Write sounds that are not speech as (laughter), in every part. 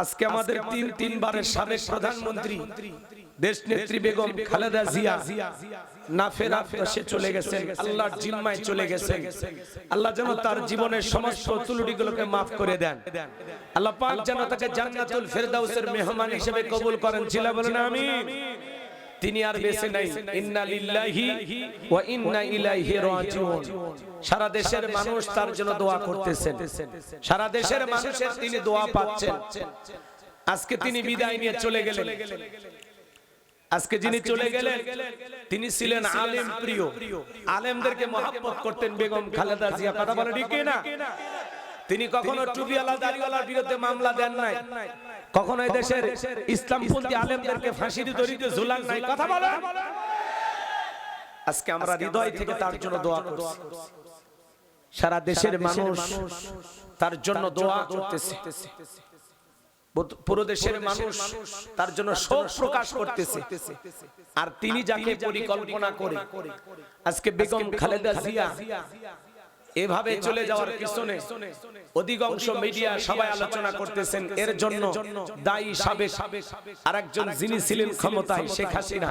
আজকে আমাদের তিন তিনবারের সাবেক প্রধানমন্ত্রী দেশ নেত্রী বেগম খালেদা জিয়া না ফেরা সে চলে গেছে আল্লাহর জিম্মায় চলে গেছেন। আল্লাহ যেন তার জীবনের সমস্ত ত্রুটিগুলোকে মাফ করে দেন। আল্লাহ পাক যেন তাকে জান্নাতুল ফেরদাউসের মেহমান হিসেবে কবুল করেন। ছিল বলেন আমিন। তিনি আর বেঁচে নাই। ইন্না লিল্লাহি ওয়া ইন্না ইলাইহি রাজিউন। সারা দেশের মানুষ তার জন্য দোয়া করতেছেন। সারা দেশের মানুষের তিনি দোয়া পাচ্ছেন। আজকে তিনি বিদায় নিয়ে চলে গেলেন। আজকে যিনি চলে গেলেন তিনি ছিলেন আলেম প্রিয়। আলেমদেরকে মহাব্বত করতেন বেগম খালেদা জিয়া। কথা বলে ঠিক না? তিনি কখনো টুপিওয়ালা দাড়িওয়ালার বিরুদ্ধে মামলা দেন নাই। কখনো এই দেশের ইসলামপন্থী আলেমদেরকে ফাঁসির দড়িতে ঝুলান নাই কথা বলে আজকে আমরা হৃদয় থেকে তার জন্য দোয়া করছি। সারা দেশের মানুষ তার জন্য দোয়া করতেছে। পুরো দেশের মানুষ তার জন্য শোক প্রকাশ করতেছে। আর তিনি যাকে পরিকল্পনা করে। আজকে বেগম খালেদা জিয়া এভাবে চলে যাওয়ার পিছনে অধিকাংশ মিডিয়া সবাই আলোচনা করতেছেন। এর জন্য দায়ী সাবেক আরেকজন যিনি ছিলেন ক্ষমতায় শেখ হাসিনা।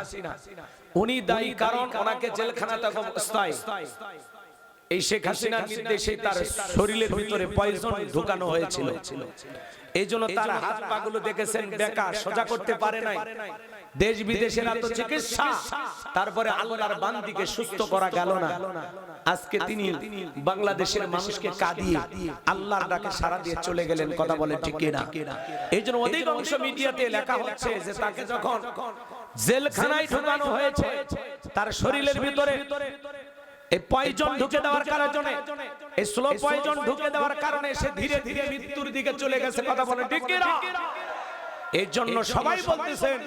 উনি দায়ী কারণ ওনাকে জেলখানাতে অবস্থায়। এই শেখ হাসিনার নির্দেশে তার শরীরের ভিতরে পয়জন ঢুকানো হয়েছিল। এই জন্য তার হাত পাগুলো দেখেছেন বেকা সোজা করতে পারে নাই। দেশ বিদেশের এত চিকিৎসা তারপরে আল্লাহর বান্দিকে সুস্থ করা গেল না। আজকে তিনি বাংলাদেশের মানুষকে কাঁদিয়ে আল্লাহর ডাকে সারা দিয়ে চলে গেলেন কথা বলে ঠিক না এই জন্য অধিকাংশ মিডিয়াতে লেখা হচ্ছে যে তাকে যখন জেলখানায় ঢুকানো হয়েছে তার শরীরের ভিতরে এই পয়জন ঢুকে দেওয়ার কারণে এই স্লো পয়জন ঢুকে দেওয়ার কারণে সে ধীরে ধীরে মৃত্যুর দিকে চলে গেছে কথা বলে ঠিক না এর জন্য সবাই বলতেছেন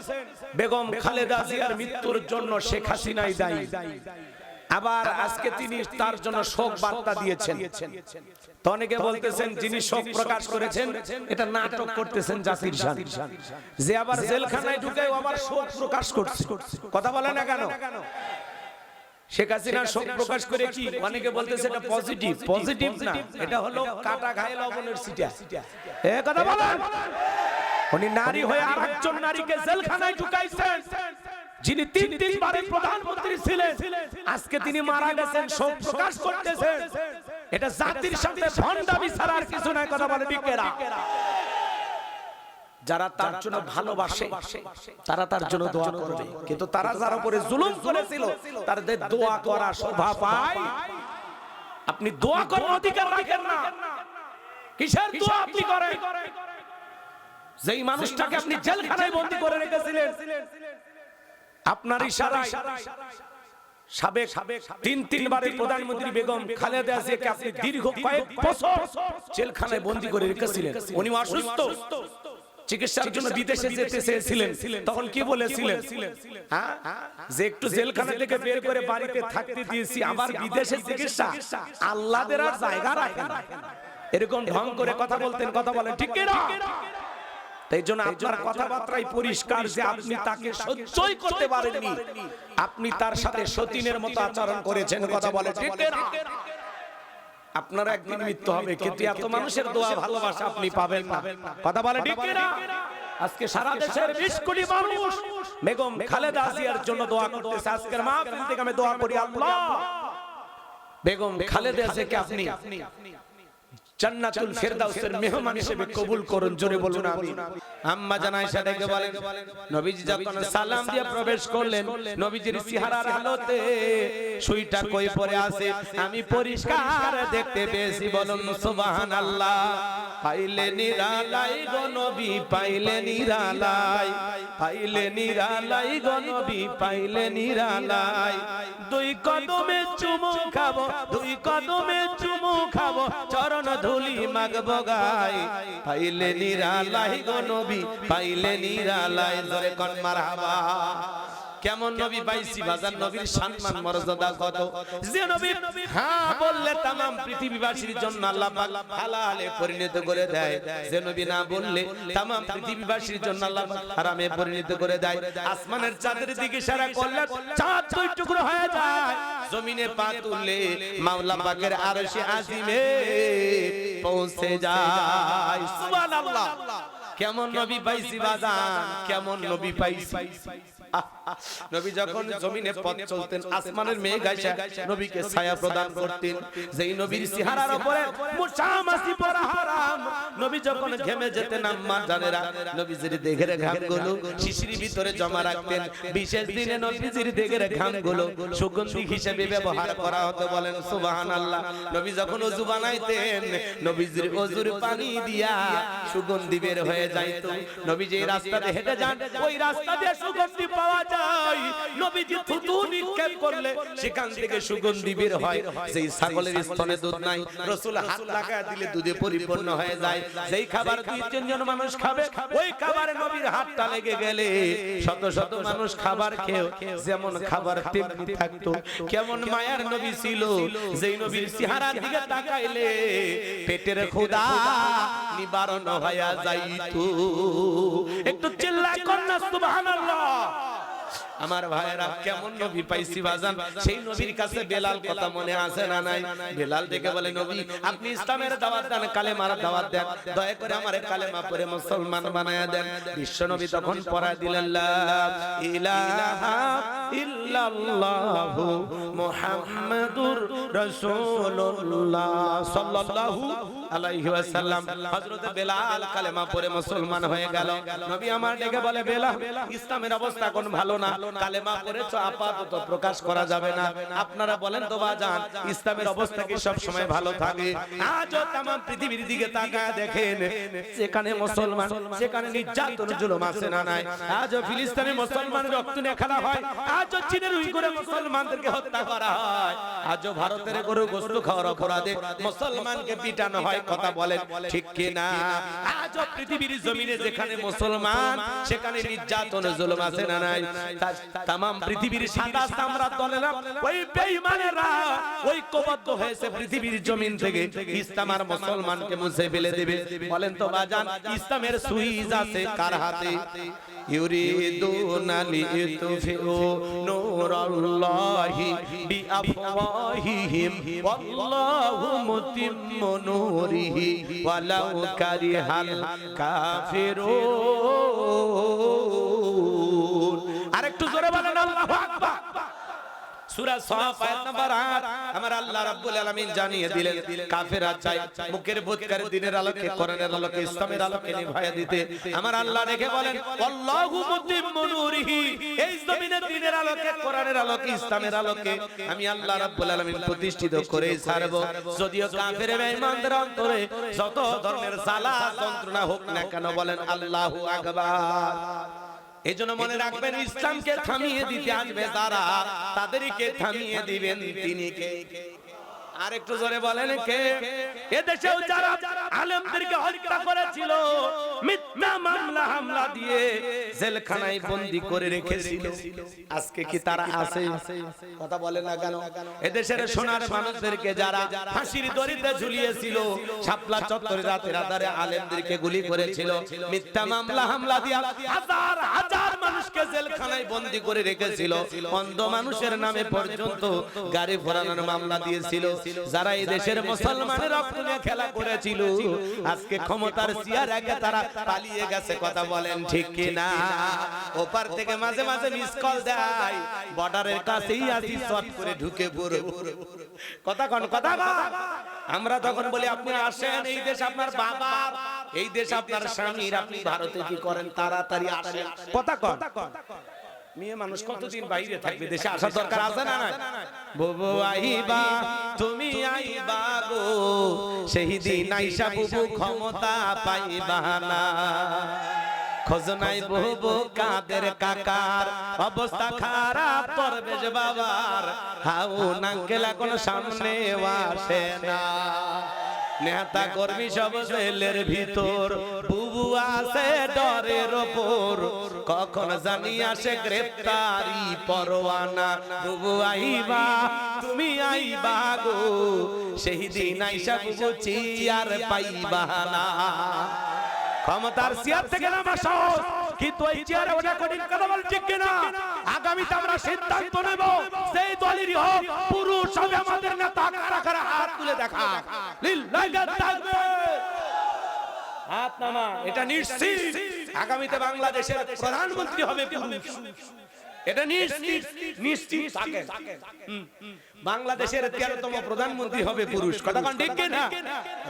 বেগম খালেদা জিয়ার মৃত্যুর জন্য শেখ হাসিনাই দায়ী। আবার আজকে তিনি তার জন্য শোক বার্তা দিয়েছেন। তো অনেকে বলতেছেন যিনি শোক প্রকাশ করেছেন এটা নাটক করতেছেন জাতির যে আবার জেলখানায় ঢুকে আবার শোক প্রকাশ করছে। কথা বলে না কেন? শেখ হাসিনা শোক প্রকাশ করে কি? অনেকে বলতেছে এটা পজিটিভ পজিটিভ না। এটা হলো কাটা ঘায়ে লবণের সিটা। এ কথা বলেন। উনি নারী হয়ে আরেকজন নারীকে জেলখানায় ঢুকাইছেন যিনি তিন তিনবারের প্রধানমন্ত্রী ছিলেন আজকে তিনি মারা গেছেন শোক প্রকাশ করতেছেন। এটা জাতির সাথে ভণ্ডামি ছাড়া আর কিছু নাই কথা বলে বিকেরা। যারা তার জন্য ভালোবাসে তারা তার জন্য দোয়া করবে। কিন্তু তারা যার উপরে জুলুম করেছিল তাদের দোয়া করা শোভা পায়। আপনি দোয়া করার অধিকার রাখেন না। কিসের দোয়া আপনি করেন? যেই মানুষটাকে আপনি জেলখানায় বন্দী করে রেখেছিলেন আপনার ইশারায় সাবেক তিন, তিনবারের প্রধানমন্ত্রী বন্দী করে চিকিৎসার জন্য বিদেশে তখন কি বলেছিলেন? হ্যাঁ? যে একটু বের করে বাড়িতে থাকতে দিয়েছি, আবার বিদেশে চিকিৎসা। আল্লাহদের আর জায়গা এরকম ঢং করে কথা বলতেন, কথা বলেন। ঠিক তাই জন্য আপনার কথাবার্তাই পরিষ্কার যে আপনি তাকে সহ্যই করতে পারেননি। আপনি তার সাথে সতীনের মতো আচরণ করেছেন কথা বলে। ঠিক না। আপনার একদিন মৃত্যু হবে কিন্তু এত মানুষের দোয়া ভালোবাসা আপনি পাবেন না। কথা বলে ঠিক না। আজকে সারা দেশের 20 কোটি মানুষ বেগম খালেদা জিয়ার জন্য দোয়া করতেছে। আজকের মাহফিল থেকে আমি দোয়া করি আল্লাহ। বেগম খালেদা জিয়াকে আপনি জান্নাতুল ফেরদাউসের মেহমান হিসেবে কবুল করুন জোরে বলুন আমিন। আম্মা জানাই সাদেকে বলেন নবীজি যখন সালাম দিয়ে প্রবেশ করলেন নবীজির চেহারার আলোতে সুইটা কই পরে আছে আমি পরিষ্কার দেখতে পেয়েছি বলুন সুবহানাল্লাহ। পাইলে নিরালাই গো নবী পাইলে নিরালাই। পাইলে নিরালাই গো নবী পাইলে নিরালাই। দুই কদমে চুমু খাব দুই কদমে চুমু খাব, চরণ ধুলি মাগবো গাই পাইলে নিরালাই গো নবী, পাইলে নিরালাই, জরে কন মারহাবা। কেমন নবী পাইছি বাজার নবীর সম্মান মর্যাদা কত যে নবী হ্যাঁ বললে तमाम পৃথিবীবাসীর জন্য আল্লাহ পাক হালালে পরিণত করে দেয় যে নবী না বললে तमाम পৃথিবীবাসীর জন্য আল্লাহ পাক হারামে পরিণত করে দেয় আসমানের চাঁদের দিকে ইশারা করলে চাঁদ দুই টুকরো হয়ে যায় জমিনে পা তুললে মাওলা পাকের আরশে আজিমে পৌঁছে যায় সুবহানাল্লাহ কেমন নবী পাইছি বাজান কেমন নবী পাইছি আহ, আহ, (laughs) নবী যখন জমিনে পথ চলতেন আসমানের মেঘ আইসা নবীকে ছায়া প্রদান করতেন। যেই নবীর চেহারার উপরে মুসামাসি পরা হারাম। নবী যখন ঘেমে যেতেন আম্মা জানেরা নবীজির দেহের ঘামগুলো শিশির ভিতরে জমা রাখতেন। বিশেষ দিনে নবীজির দেহের ঘামগুলো সুগন্ধি হিসেবে ব্যবহার করা হতো বলেন সুবহানাল্লাহ। নবী যখন ওযু বানাইতেন নবীজির ওযুর পানি দিয়া সুগন্ধি বের হয়ে যাইত। নবী যে রাস্তাতে হেঁটে যান ওই রাস্তা দিয়ে সুগন্ধি পাওয়া যায়। নবীজি থুতু নিক্ষেপ করলে সেখান থেকে সুগন্ধি বের হয়। সেই ছাগলের স্তনে দুধ নাই রসুল হাত লাগায় দিলে দুধে পরিপূর্ণ হয়ে যায়। যেই খাবার দুই তিনজন মানুষ খাবে ওই খাবারে নবীর হাতটা লেগে গেলে শত শত মানুষ খাবার খেয়ে যেমন খাবার তেমনি থাকতো কেমন মায়ার নবী ছিল যেই নবীর চেহারার দিকে তাকাইলে পেটের ক্ষুধা নিবারণ হয়ে যাইতো। একটু চিল্লা সুবহানাল্লাহ। আমার ভাইয়েরা কেমন নবী পাইছি বাজান? সেই নবীর কাছে বেলাল কথা মনে আছে না নাই? বেলাল দেখে বলে নবী আপনি ইসলামের দাওয়াত দেন কালেমার দাওয়াত দেন। দয়া করে আমারে কালেমা পড়ে মুসলমান বানায়া দেন। বিশ্ব নবী তখন পড়া দিলেন লা ইলাহা ইল্লাল্লাহু মুহাম্মাদুর রাসূলুল্লাহ সাল্লাল্লাহু আলাইহি ওয়াসাল্লাম, হযরত বেলাল কালেমা পড়ে মুসলমান হয়ে গেল। নবী আমার ডেকে বলে, বেলাল, ইসলামের অবস্থা কোন ভালো না। কালেমা পড়েছো, আপাতত প্রকাশ করা যাবে না। আপনারা বলেন তো, বাজান, ইসলামের অবস্থা কি সব সময় ভালো থাকে? আজও তাম পৃথিবীর দিকে তাকায় দেখেন সেখানে মুসলমান সেখানে নির্যাতন, জুলুম আছে না নাই। আজও ফিলিস্তিনে মুসলমানের রক্ত নিয়ে খেলা হয়। আজও চীনের উইগুরে মুসলমানদেরকে হত্যা করা হয়। আজও ভারতের গরু গোস্ত খাওয়ার অপরাধে মুসলমানকে পিটানো হয়। কথা বলেন ঠিক কি না আজও পৃথিবীর জমিনে যেখানে মুসলমান সেখানে নির্যাতন জুলুম আছে না নাই? তাম পৃথিবীর সাদা চামড়া দলেরা ওই বেঈমানেরা ঐক্যবদ্ধ হয়েছে পৃথিবীর জমিন থেকে। ইসলাম আর মুসলমানকে মুছে ফেলে দেবে। বলেন তো বাজান ইসলামের সুইজ আছে কার হাতে? ইউরিদুনা লিতুফিউ নূরাল্লাহি বিআফওয়াহিহিম ওয়াল্লাহু মুতিম্মু নূরিহি ওয়ালাউ কারিহাল কাফিরুন। সূরা সফ আয়াত নাম্বার 8 আমার আল্লাহ রাব্বুল আলামিন জানিয়ে দিলেন কাফেররা চায় মুখের বুদকার দিনের আলোকে, কোরআনের আলোকে, ইসলামের আলোকে নিভায়া দিতে। আমার আল্লাহ রেখে বলেন, আল্লাহু মুতিম্মু নূরিহি এই জমিনের দিনের আলোকে, কোরআনের আলোকে, ইসলামের আলোকে আমি আল্লাহ রাব্বুল আলামিন প্রতিষ্ঠিত করে ছাড়ব। যদিও কাফের বেঈমানদের অন্তরে যত ধরনের জ্বালা, যন্ত্রণা হোক না কেন বলেন, আল্লাহু আকবার। এই জন্য মনে রাখবেন ইসলামকে থামিয়ে দিতে আসবে তারা তাদেরকে থামিয়ে দিবেন তিনি কে? আর একটু জোরে বলেন কে? এদেশেও যারা আলেমদেরকে হত্যা করেছিল মিথ্যা মামলা হামলা দিয়ে জেলখানায় বন্দি করে রেখেছিল। আজকে কি তারা আছে? কথা বলে না কেন? এদেশের সোনার মানুষদেরকে যারা ফাঁসির দড়িতে ঝুলিয়েছিল শাপলা চত্বরে রাতের আধারে আলেমদেরকে গুলি করেছিল মিথ্যা মামলা হামলা দিয়া হাজার হাজার মানুষকে জেলখানায় বন্দি করে রেখেছিল। অন্ধ মানুষের নামে পর্যন্ত গাড়ি ঘোরানোর মামলা দিয়েছিল। যারা এই দেশের মুসলমানের নিয়ে খেলা করেছিল, আজকে ক্ষমতার চেয়ার আগে তারা পালিয়ে গেছে, কথা বলেন ঠিক কি না ওপার থেকে মাঝে মাঝে মিস কল দেয়। বর্ডারের কাছেই আসি শট করে ঢুকে পড়ে কথা কন, কথা আমরা তখন বলি, আপনি আসেন, এই দেশ আপনার বাবার। এই দেশ আপনার স্বামীর আপনি ভারতে কি করেন? তাড়াতাড়ি আসেন। কথা কন। মেয়ে মানুষ কতদিন বাইরে থাকবে? দেশে আসার দরকার আছে না না বুবু আইবা তুমি আইবা গো। সেই দিন আইসা বুবু ক্ষমতা পাইবা না। খোঁজনাই বহু কাদের কাকার অবস্থা খারাপ পরবেশ বাবার। হাউ নাঙ্কেল এখন সামনে আসে না। নেতা কর্মী সব জেলের ভিতর। বুবু আছে ডরের ওপর। কখন জানি আসে গ্রেপ্তারি পরোয়ানা। বুবু আইবা, তুমি আইবা গো। সেই দিন আইসা বুবু চিয়ার পাইবা না। ক্ষমতার চেয়ার থেকে নামা সাহস। কিন্তু এই চেয়ারে ওটা কঠিন কথা বল ঠিক কিনা? আগামীতে আমরা সিদ্ধান্ত নেব। সেই দলেরই হোক পুরুষ হবে আমাদের নেতা কারা কারা হাত তুলে দেখা। হাত নামা এটা নিশ্চিত। আগামীতে বাংলাদেশের প্রধানমন্ত্রী হবে পুরুষ। এটা নিশ্চিত নিশ্চিত হুম। বাংলাদেশের তেরোতম প্রধানমন্ত্রী হবে পুরুষ। কথা কোন ঠিক না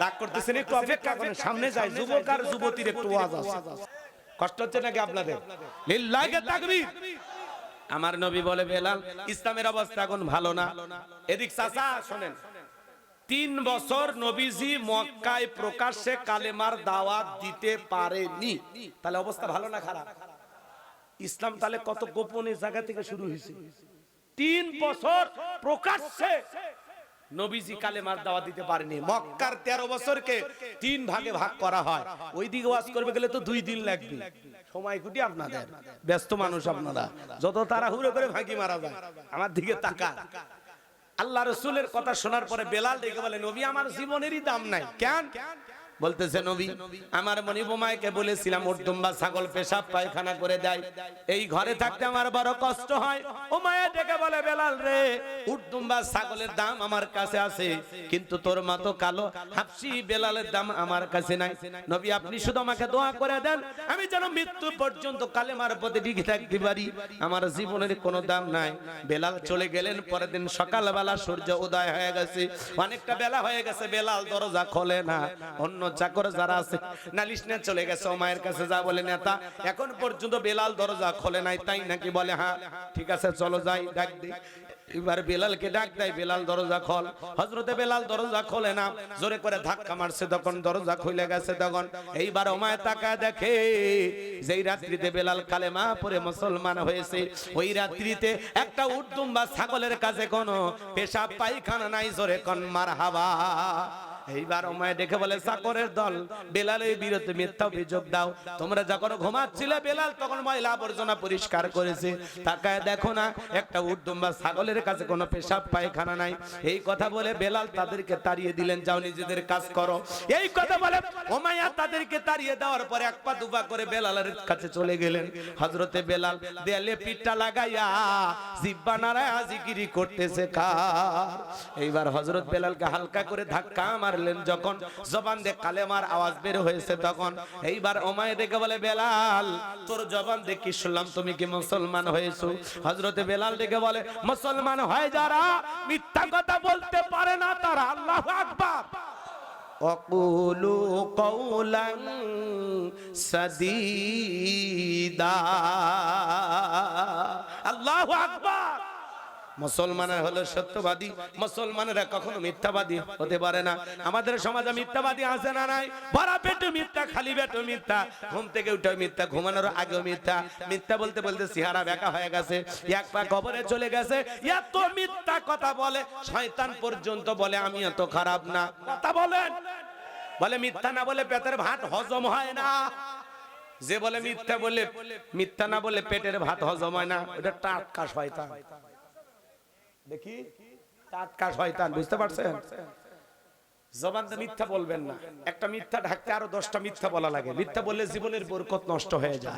রাগ করতেছেন একটু অপেক্ষা করেন। সামনে যায় যুবক আর যুবতীর একটু আওয়াজ আছে। কষ্ট হচ্ছে নাকি আপনাদের? লিল্লাহি তাকবীর। আমার নবী বলে বেলাল ইসলামের অবস্থা এখন ভালো না। এদিক চাচা শোনেন। তিন বছর নবীজি মক্কায় প্রকাশ্যে কালেমার দাওয়াত দিতে পারেনি। তাহলে অবস্থা ভালো না খারাপ? ইসলাম তাহলে কত গোপনে জায়গা থেকে শুরু হয়েছে? তিন বছর প্রকাশ্যে নবীজি কালেমার দাওয়াত দিতে পারেনি। মক্কার তেরো বছরকে তিন ভাগে ভাগ করা হয়। ওই দিকে ওয়াজ করবে গেলে তো দুই দিন লাগবে। সময় কুটি আপনাদের। ব্যস্ত মানুষ আপনারা। যত তারা তাড়াহুড়ো করে ভাগি মারা যায় আমার দিকে তাকা আল্লাহ রসুলের কথা শোনার পরে বেলাল ডেকে বলে নবী আমার জীবনেরই দাম নাই। কেন? বলতেছে নবী, আমার মনিবমায়কে বলেছিলাম, উর্দুম্বা ছাগল পেশাব পায়খানা করে দেয়। এই ঘরে থাকতে আমার বড় কষ্ট হয়। ও মায়া ডেকে বলে, বেলাল রে, উর্দুম্বা ছাগলের দাম আমার কাছে আছে, কিন্তু তোর মা তো কালো। হাফসি বেলালের দাম আমার কাছে নাই। নবী, আপনি শুধু আমাকে দোয়া করে দেন, আমি যেন মৃত্যু পর্যন্ত কালেমার পথে টিকে থাকতে পারি। আমার জীবনের কোনো দাম নাই। বেলাল চলে গেলেন, পরের দিন সকালবেলা সূর্য উদয় হয়ে গেছে। অনেকটা বেলা হয়ে গেছে, বেলাল দরজা খোলে না। অন্য চাকর যারা আছে, নালিশ নিয়ে চলে গেছে। ও মায়ের কাছে যা বলে নেতা, এখন পর্যন্ত বেলাল দরজা খোলে নাই, তাই নাকি বলে হ্যাঁ ঠিক আছে, চলো যাই, ডাক দিই। এবার বেলালকে ডাক দেয়, বেলাল দরজা খোল। হজরতে বেলাল দরজা খোলে না, জোরে করে ধাক্কা মারছে তখন, দরজা খুলে গেছে তখন। এইবার ওমায় তাকায় দেখে, যেই রাত্রিতে বেলাল কালেমা পরে মুসলমান হয়েছে, ওই রাত্রিতে একটা উর্দুম বা ছাগলের কাছে কোনো পেশাব, পায়খানা নাই, জোরে কন মার হাবা এইবার ওমায় দেখে বলে চাকরের দল, বেলালের বিরুদ্ধে মিথ্যা অভিযোগ দাও। তোমরা যখন ঘুমাচ্ছিলে বেলাল, তখন ময়লা আবর্জনা পরিষ্কার করেছে। তাকায় দেখো না, একটা উর্দুম বা ছাগলের কাছে কোনো পেশাব, পায়খানা নাই। এই কথা বলে বেলাল তাদেরকে তাড়িয়ে দিলেন, যাও নিজেদের কাজ করো। এই কথা বলে ওমায়া তাদেরকে তাড়িয়ে দেওয়ার পরে এক পা দুপা করে বেলালের কাছে চলে গেলেন। হজরতে বেলাল দেয়ালে পিঠটা লাগাইয়া জিব্বা নারায় আজিগিরি করতেছে, কার? এইবার হজরত বেলালকে হালকা করে ধাক্কা পারলেন যখন জবান দে কালেমার আওয়াজ বের হয়েছে তখন এইবার ওমায় দেখে বলে বেলাল তোর জবান দেখি শুনলাম? তুমি কি মুসলমান হয়েছো? হজরতে বেলাল দেখে বলে মুসলমান হয় যারা মিথ্যা কথা বলতে পারে না তারা আল্লাহ আকবার। অকুলু কৌলং সদিদা। আল্লাহ আকবার। মুসলমানের হলো সত্যবাদী, মুসলমানেরা কখনো মিথ্যাবাদী হতে পারে না। আমাদের সমাজে মিথ্যাবাদী আছে না নাই? ভরা পেটে মিথ্যা, খালি পেটে মিথ্যা। ঘুম থেকে উঠে মিথ্যা, ঘুমানোর আগেও মিথ্যা। মিথ্যা বলতে বলতে চেহারা বেকা হয়ে গেছে, এক পা কবরে চলে গেছে। এত মিথ্যা কথা বলে, শয়তান পর্যন্ত বলে আমি এত খারাপ না। কথা বলেন। বলে মিথ্যা না বলে পেটের ভাত হজম হয় না। যে বলে মিথ্যা বলে, মিথ্যা না বলে পেটের ভাত হজম হয় না। ওটা টাটকা শয়তান। দেখি? টাটকা শয়তান, বুঝতে পারছেন? জবান দিয়ে মিথ্যা বলবেন না। একটা মিথ্যা ঢাকতে আরও দশটা মিথ্যা বলা লাগে। মিথ্যা বললে জীবনের বরকত নষ্ট হয়ে যায়।